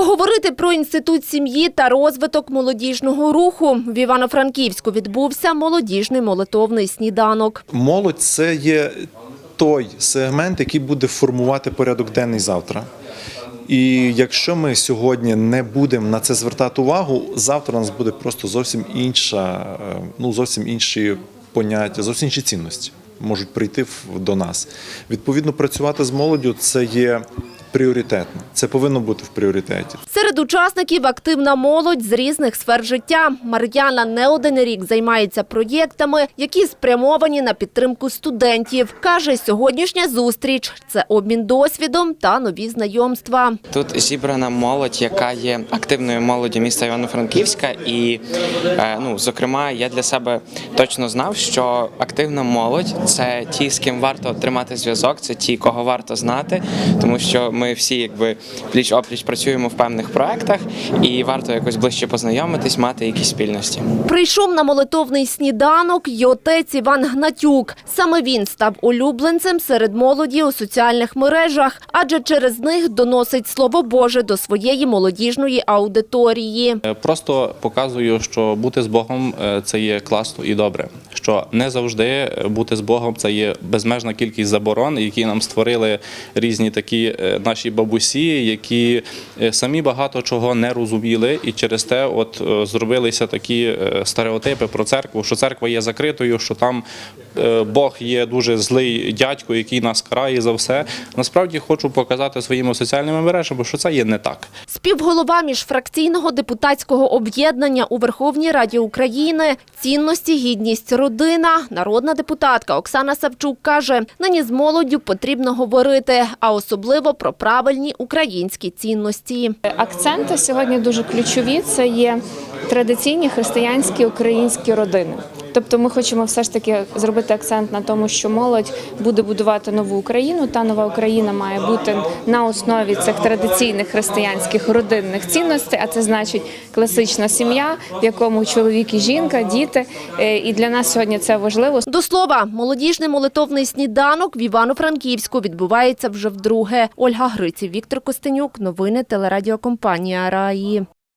Поговорити про інститут сім'ї та розвиток молодіжного руху в Івано-Франківську відбувся молодіжний молитовний сніданок. Молодь це є той сегмент, який буде формувати порядок денний завтра. І якщо ми сьогодні не будемо на це звертати увагу, завтра у нас буде просто зовсім інша, е, ну зовсім інші поняття, зовсім інші цінності можуть прийти до нас. Відповідно, працювати з молоддю це є пріоритетно. Це повинно бути в пріоритеті. Серед учасників активна молодь з різних сфер життя. Мар'яна не один рік займається проєктами, які спрямовані на підтримку студентів. Каже, сьогоднішня зустріч – це обмін досвідом та нові знайомства. Тут зібрана молодь, яка є активною молоді міста Івано-Франківська, і е, ну, зокрема, я для себе точно знав, що активна молодь це ті, з ким варто тримати зв'язок, це ті, кого варто знати, тому що ми всі якби пліч опліч працюємо в певних проектах, і варто якось ближче познайомитись, мати якісь спільності. Прийшов на молитовний сніданок й отець Іван Гнатюк. Саме він став улюбленцем серед молоді у соціальних мережах, адже через них доносить Слово Боже до своєї молодіжної аудиторії. Е, Просто показую, що бути з Богом е, це є класно і добре. Що не завжди е, бути з Богом це є безмежна кількість заборон, які нам створили різні такі е, наші бабусі, які е, самі багато чого не розуміли, і через те, от е, зробилися такі е, стереотипи про церкву, що церква є закритою, що там Бог є дуже злий дядько, який нас карає за все. Насправді хочу показати своїми соціальними мережами, що це є не так. Співголова міжфракційного депутатського об'єднання у Верховній Раді України «Цінності, гідність, родина» народна депутатка Оксана Савчук каже, нині з молоддю потрібно говорити, а особливо про правильні українські цінності. Акценти сьогодні дуже ключові. Це є традиційні християнські українські родини. Тобто, ми хочемо все ж таки зробити акцент на тому, що молодь буде будувати нову Україну. Та нова Україна має бути на основі цих традиційних християнських родинних цінностей. А це значить класична сім'я, в якому чоловік і жінка, діти. Е, І для нас сьогодні це важливо. До слова, молодіжний молитовний сніданок в Івано-Франківську відбувається вже вдруге. Ольга Гриців, Віктор Костенюк. Новини телерадіокомпанія Раї.